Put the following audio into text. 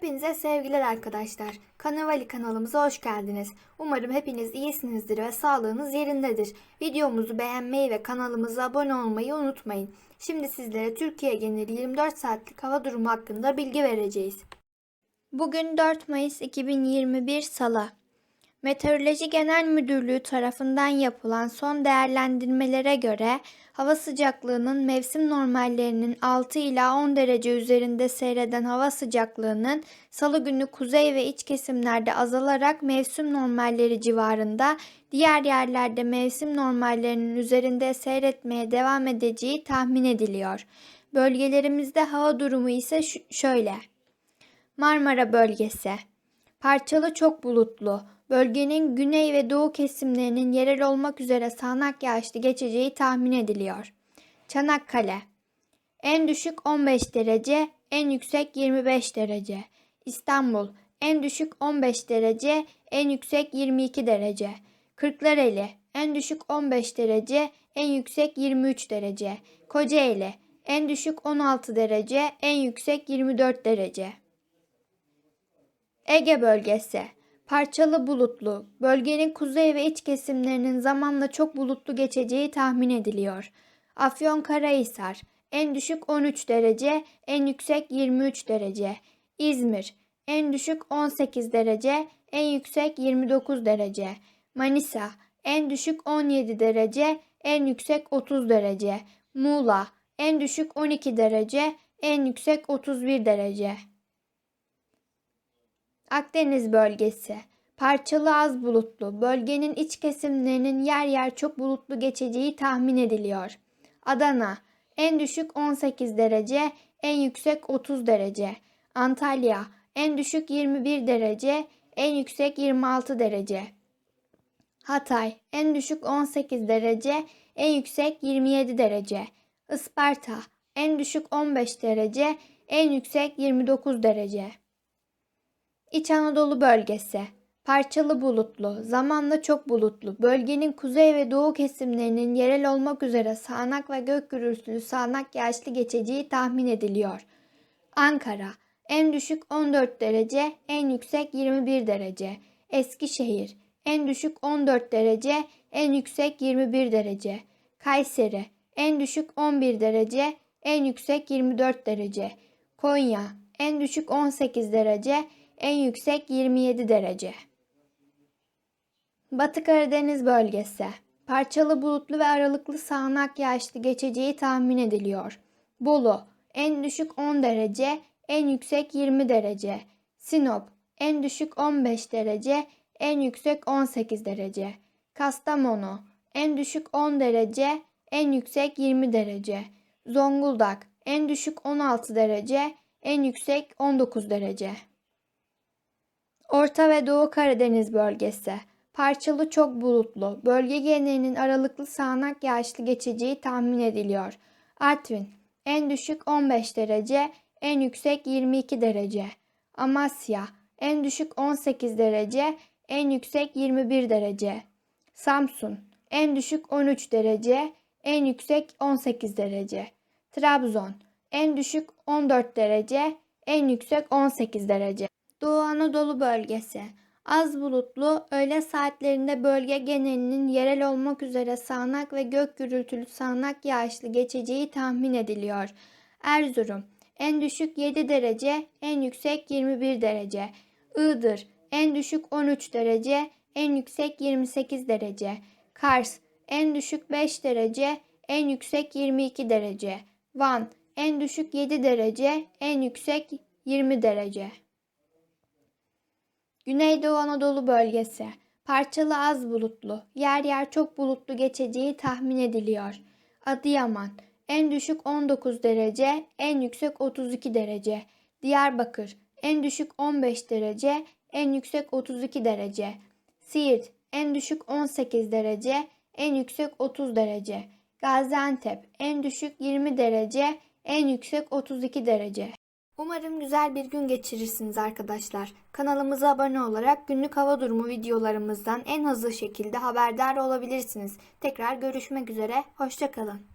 Hepinize sevgiler arkadaşlar. Kanavali kanalımıza hoş geldiniz. Umarım hepiniz iyisinizdir ve sağlığınız yerindedir. Videomuzu beğenmeyi ve kanalımıza abone olmayı unutmayın. Şimdi sizlere Türkiye geneli 24 saatlik hava durumu hakkında bilgi vereceğiz. Bugün 4 Mayıs 2021 Salı. Meteoroloji Genel Müdürlüğü tarafından yapılan son değerlendirmelere göre hava sıcaklığının mevsim normallerinin 6 ila 10 derece üzerinde seyreden hava sıcaklığının salı günü kuzey ve iç kesimlerde azalarak mevsim normalleri civarında, diğer yerlerde mevsim normallerinin üzerinde seyretmeye devam edeceği tahmin ediliyor. Bölgelerimizde hava durumu ise şöyle. Marmara bölgesi Parçalı çok bulutlu. Bölgenin güney ve doğu kesimlerinin yerel olmak üzere sağanak yağışlı geçeceği tahmin ediliyor. Çanakkale En düşük 15 derece, en yüksek 25 derece. İstanbul En düşük 15 derece, en yüksek 22 derece. Kırklareli En düşük 15 derece, en yüksek 23 derece. Kocaeli En düşük 16 derece, en yüksek 24 derece. Ege bölgesi. Parçalı bulutlu. Bölgenin kuzey ve iç kesimlerinin zamanla çok bulutlu geçeceği tahmin ediliyor. Afyonkarahisar. En düşük 13 derece, en yüksek 23 derece. İzmir. En düşük 18 derece, en yüksek 29 derece. Manisa. En düşük 17 derece, en yüksek 30 derece. Muğla. En düşük 12 derece, en yüksek 31 derece. Akdeniz bölgesi. Parçalı az bulutlu. Bölgenin iç kesimlerinin yer yer çok bulutlu geçeceği tahmin ediliyor. Adana. En düşük 18 derece, en yüksek 30 derece. Antalya. En düşük 21 derece, en yüksek 26 derece. Hatay. En düşük 18 derece, en yüksek 27 derece. Isparta. En düşük 15 derece, en yüksek 29 derece. İç Anadolu bölgesi. Parçalı bulutlu, zamanla çok bulutlu. Bölgenin kuzey ve doğu kesimlerinin yerel olmak üzere sağanak ve gök gürültülü sağanak yağışlı geçeceği tahmin ediliyor. Ankara. En düşük 14 derece, en yüksek 21 derece. Eskişehir. En düşük 14 derece, en yüksek 21 derece. Kayseri. En düşük 11 derece, en yüksek 24 derece. Konya. En düşük 18 derece, en yüksek 27 derece. Batı Karadeniz bölgesi. Parçalı bulutlu ve aralıklı sağanak yağışlı geçeceği tahmin ediliyor. Bolu. En düşük 10 derece, en yüksek 20 derece. Sinop. En düşük 15 derece, en yüksek 18 derece. Kastamonu. En düşük 10 derece, en yüksek 20 derece. Zonguldak. En düşük 16 derece, en yüksek 19 derece. Orta ve Doğu Karadeniz bölgesi. Parçalı çok bulutlu. Bölge genelinin aralıklı sağanak yağışlı geçeceği tahmin ediliyor. Artvin. En düşük 15 derece, en yüksek 22 derece. Amasya. En düşük 18 derece, en yüksek 21 derece. Samsun. En düşük 13 derece, en yüksek 18 derece. Trabzon. En düşük 14 derece, en yüksek 18 derece. Doğu Anadolu bölgesi. Az bulutlu, öğle saatlerinde bölge genelinin yerel olmak üzere sağanak ve gök gürültülü sağanak yağışlı geçeceği tahmin ediliyor. Erzurum. En düşük 7 derece, en yüksek 21 derece. Iğdır. En düşük 13 derece, en yüksek 28 derece. Kars. En düşük 5 derece, en yüksek 22 derece. Van. En düşük 7 derece, en yüksek 20 derece. Güneydoğu Anadolu bölgesi. Parçalı az bulutlu, yer yer çok bulutlu geçeceği tahmin ediliyor. Adıyaman. En düşük 19 derece, en yüksek 32 derece. Diyarbakır. En düşük 15 derece, en yüksek 32 derece. Siirt. En düşük 18 derece, en yüksek 30 derece. Gaziantep. En düşük 20 derece, en yüksek 32 derece. Umarım güzel bir gün geçirirsiniz arkadaşlar. Kanalımıza abone olarak günlük hava durumu videolarımızdan en hızlı şekilde haberdar olabilirsiniz. Tekrar görüşmek üzere, hoşçakalın.